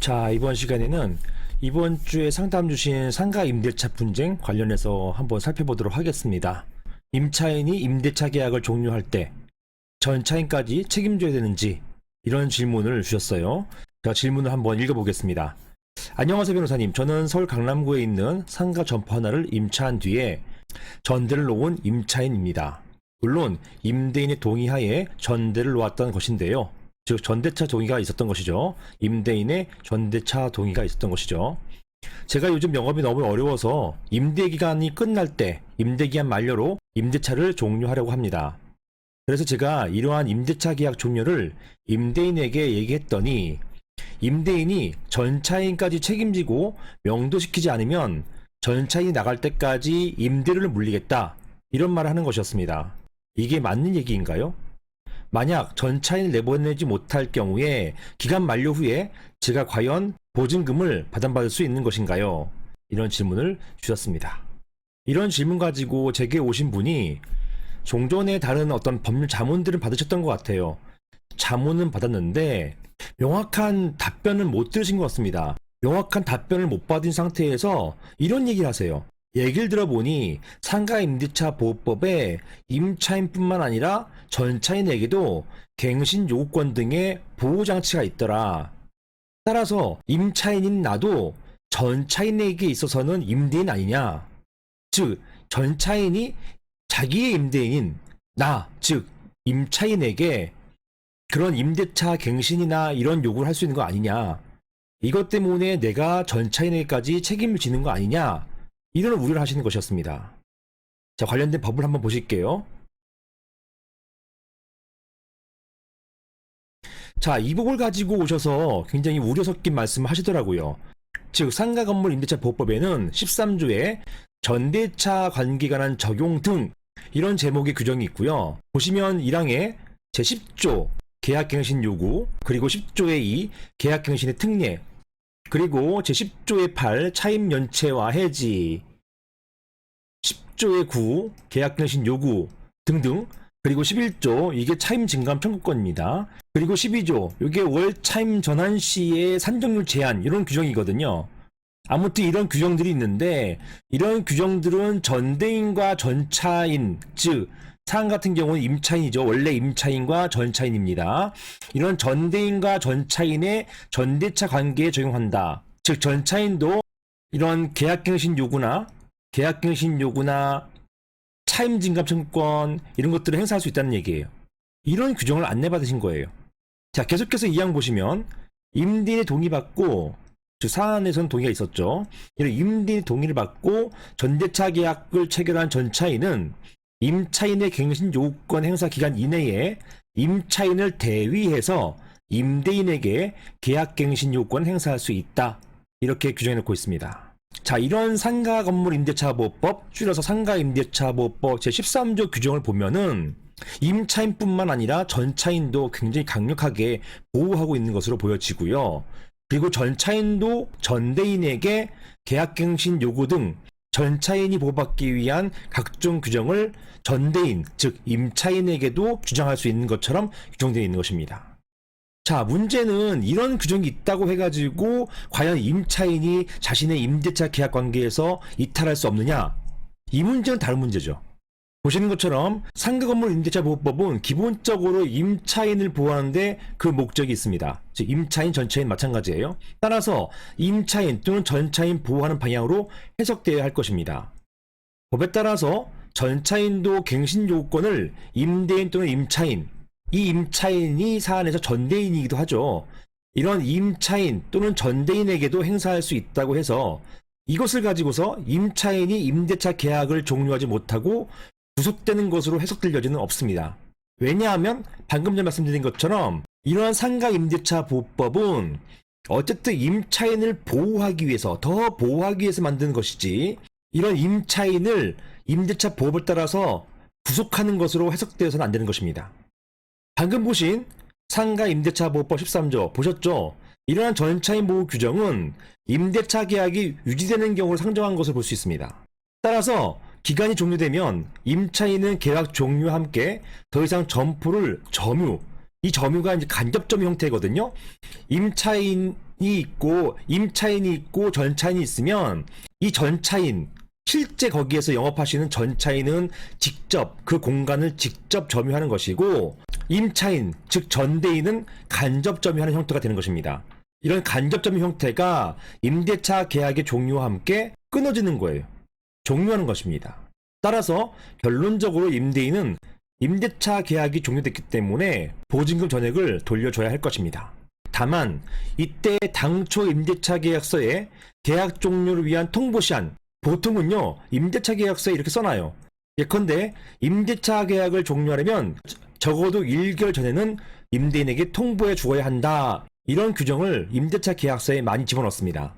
자, 이번 시간에는 이번 주에 상담 주신 상가 임대차 분쟁 관련해서 한번 살펴보도록 하겠습니다. 임차인이 임대차 계약을 종료할 때 전차인까지 책임져야 되는지 이런 질문을 주셨어요. 제가 질문을 한번 읽어보겠습니다. 안녕하세요 변호사님. 저는 서울 강남구에 있는 상가 점포 하나를 임차한 뒤에 전대를 놓은 임차인입니다. 물론 임대인의 동의하에 전대를 놓았던 것인데요. 즉 전대차 동의가 있었던 것이죠. 임대인의 전대차 동의가 있었던 것이죠. 제가 요즘 영업이 너무 어려워서 임대 기간이 끝날 때 임대 기한 만료로 임대차를 종료하려고 합니다. 그래서 제가 이러한 임대차 계약 종료를 임대인에게 얘기했더니 임대인이 전차인까지 책임지고 명도시키지 않으면 전차인이 나갈 때까지 임대료를 물리겠다 이런 말을 하는 것이었습니다. 이게 맞는 얘기인가요? 만약 전차인을 내보내지 못할 경우에 기간 만료 후에 제가 과연 보증금을 받아받을 수 있는 것인가요? 이런 질문을 주셨습니다. 이런 질문 가지고 제게 오신 분이 종전에 다른 어떤 법률 자문들을 받으셨던 것 같아요. 자문은 받았는데 명확한 답변을 못 들으신 것 같습니다. 명확한 답변을 못 받은 상태에서 이런 얘기를 하세요. 얘기를 들어보니 상가 임대차 보호법에 임차인뿐만 아니라 전차인에게도 갱신 요구권 등의 보호 장치가 있더라. 따라서 임차인인 나도 전차인에게 있어서는 임대인 아니냐. 즉, 전차인이 자기의 임대인인 나, 즉, 임차인에게 그런 임대차 갱신이나 이런 요구를 할 수 있는 거 아니냐. 이것 때문에 내가 전차인에게까지 책임을 지는 거 아니냐. 이런 우려를 하시는 것이었습니다. 자, 관련된 법을 한번 보실게요. 자, 이 법을 가지고 오셔서 굉장히 우려 섞인 말씀을 하시더라고요. 즉, 상가 건물 임대차 보호법에는 13조에 전대차 관계에 관한 적용 등 이런 제목의 규정이 있고요. 보시면 1항에 제10조 계약갱신 요구, 그리고 10조의 2 계약갱신의 특례, 그리고 제10조의 8 차임 연체와 해지, 10조의 9 계약갱신 요구 등등, 그리고 11조 이게 차임 증감 청구권입니다. 그리고 12조 이게 월 차임 전환 시의 산정률 제한 이런 규정이거든요. 아무튼 이런 규정들이 있는데 이런 규정들은 전대인과 전차인 즉 사안 같은 경우는 임차인이죠. 원래 임차인과 전차인입니다. 이런 전대인과 전차인의 전대차 관계에 적용한다. 즉 전차인도 이런 계약갱신 요구나 계약갱신 요구나 차임 증감 청구권 이런 것들을 행사할 수 있다는 얘기예요. 이런 규정을 안내받으신 거예요. 자, 계속해서 이 양 보시면 임대인의 동의받고 즉 사안에서는 동의가 있었죠. 이런 임대인의 동의를 받고 전대차 계약을 체결한 전차인은 임차인의 갱신 요구권 행사 기간 이내에 임차인을 대위해서 임대인에게 계약 갱신 요구권 행사할 수 있다. 이렇게 규정해 놓고 있습니다. 자, 이런 상가 건물 임대차 보호법, 줄여서 상가 임대차 보호법 제13조 규정을 보면은 임차인뿐만 아니라 전차인도 굉장히 강력하게 보호하고 있는 것으로 보여지고요. 그리고 전차인도 전대인에게 계약갱신 요구 등 전차인이 보호받기 위한 각종 규정을 전대인, 즉 임차인에게도 주장할 수 있는 것처럼 규정되어 있는 것입니다. 자, 문제는 이런 규정이 있다고 해가지고 과연 임차인이 자신의 임대차 계약 관계에서 이탈할 수 없느냐? 이 문제는 다른 문제죠. 보시는 것처럼 상가 건물 임대차 보호법은 기본적으로 임차인을 보호하는데 그 목적이 있습니다. 즉 임차인 전차인 마찬가지예요. 따라서 임차인 또는 전차인 보호하는 방향으로 해석되어야 할 것입니다. 법에 따라서 전차인도 갱신 요구권을 임대인 또는 임차인 이 임차인이 사안에서 전대인이기도 하죠. 이런 임차인 또는 전대인에게도 행사할 수 있다고 해서 이것을 가지고서 임차인이 임대차 계약을 종료하지 못하고 구속되는 것으로 해석될 여지는 없습니다. 왜냐하면 방금 전 말씀드린 것처럼 이러한 상가 임대차 보호법은 어쨌든 임차인을 보호하기 위해서 더 보호하기 위해서 만든 것이지 이런 임차인을 임대차 보호법을 따라서 구속하는 것으로 해석되어서는 안 되는 것입니다. 방금 보신 상가 임대차 보호법 13조 보셨죠? 이러한 전차인 보호 규정은 임대차 계약이 유지되는 경우를 상정한 것을 볼 수 있습니다. 따라서 기간이 종료되면 임차인은 계약 종료와 함께 더 이상 점포를 점유, 이 점유가 이제 간접점유 형태거든요. 임차인이 있고 임차인이 있고 전차인이 있으면 이 전차인 실제 거기에서 영업하시는 전차인은 직접 그 공간을 직접 점유하는 것이고 임차인 즉 전대인은 간접 점유하는 형태가 되는 것입니다. 이런 간접 점유 형태가 임대차 계약의 종료와 함께 끊어지는 거예요. 종료하는 것입니다. 따라서 결론적으로 임대인은 임대차 계약이 종료됐기 때문에 보증금 전액을 돌려줘야 할 것입니다. 다만 이때 당초 임대차 계약서에 계약 종료를 위한 통보 시한 보통은요 임대차 계약서에 이렇게 써놔요. 예컨대 임대차 계약을 종료하려면 적어도 1개월 전에는 임대인에게 통보해 주어야 한다. 이런 규정을 임대차 계약서에 많이 집어넣습니다.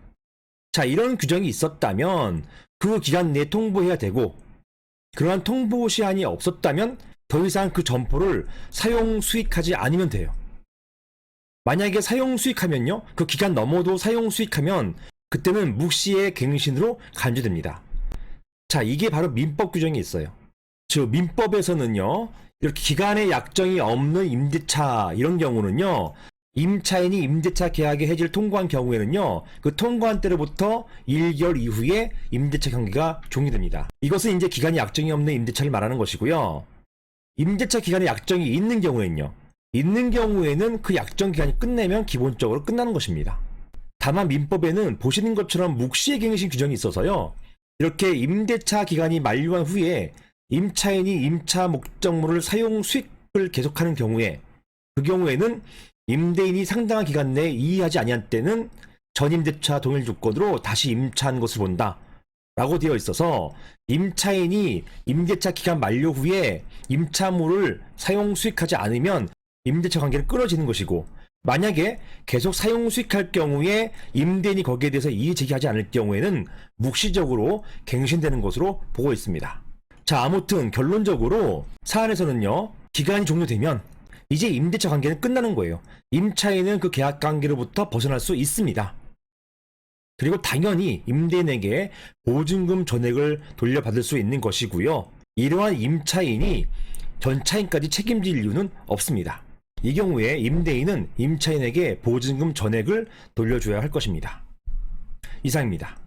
자, 이런 규정이 있었다면 그 기간 내에 통보해야 되고 그러한 통보 시한이 없었다면 더 이상 그 점포를 사용 수익하지 않으면 돼요. 만약에 사용 수익하면요, 그 기간 넘어도 사용 수익하면 그때는 묵시의 갱신으로 간주됩니다. 자, 이게 바로 민법 규정이 있어요. 즉, 민법에서는요, 이렇게 기간의 약정이 없는 임대차, 이런 경우는요, 임차인이 임대차 계약의 해지를 통고한 경우에는요, 그 통고한 때로부터 1개월 이후에 임대차 경기가 종료됩니다. 이것은 이제 기간이 약정이 없는 임대차를 말하는 것이고요. 임대차 기간에 약정이 있는 경우에는요, 있는 경우에는 그 약정 기간이 끝내면 기본적으로 끝나는 것입니다. 다만 민법에는 보시는 것처럼 묵시의 갱신 규정이 있어서요. 이렇게 임대차 기간이 만료한 후에 임차인이 임차 목적물을 사용 수익을 계속하는 경우에 그 경우에는 임대인이 상당한 기간 내에 이의하지 아니한 때는 전임대차 동일 조건으로 다시 임차한 것을 본다. 라고 되어 있어서 임차인이 임대차 기간 만료 후에 임차물을 사용 수익하지 않으면 임대차 관계는 끊어지는 것이고 만약에 계속 사용 수익할 경우에 임대인이 거기에 대해서 이의 제기하지 않을 경우에는 묵시적으로 갱신되는 것으로 보고 있습니다. 자, 아무튼 결론적으로 사안에서는요. 기간이 종료되면 이제 임대차 관계는 끝나는 거예요. 임차인은 그 계약 관계로부터 벗어날 수 있습니다. 그리고 당연히 임대인에게 보증금 전액을 돌려받을 수 있는 것이고요. 이러한 임차인이 전차인까지 책임질 이유는 없습니다. 이 경우에 임대인은 임차인에게 보증금 전액을 돌려줘야 할 것입니다. 이상입니다.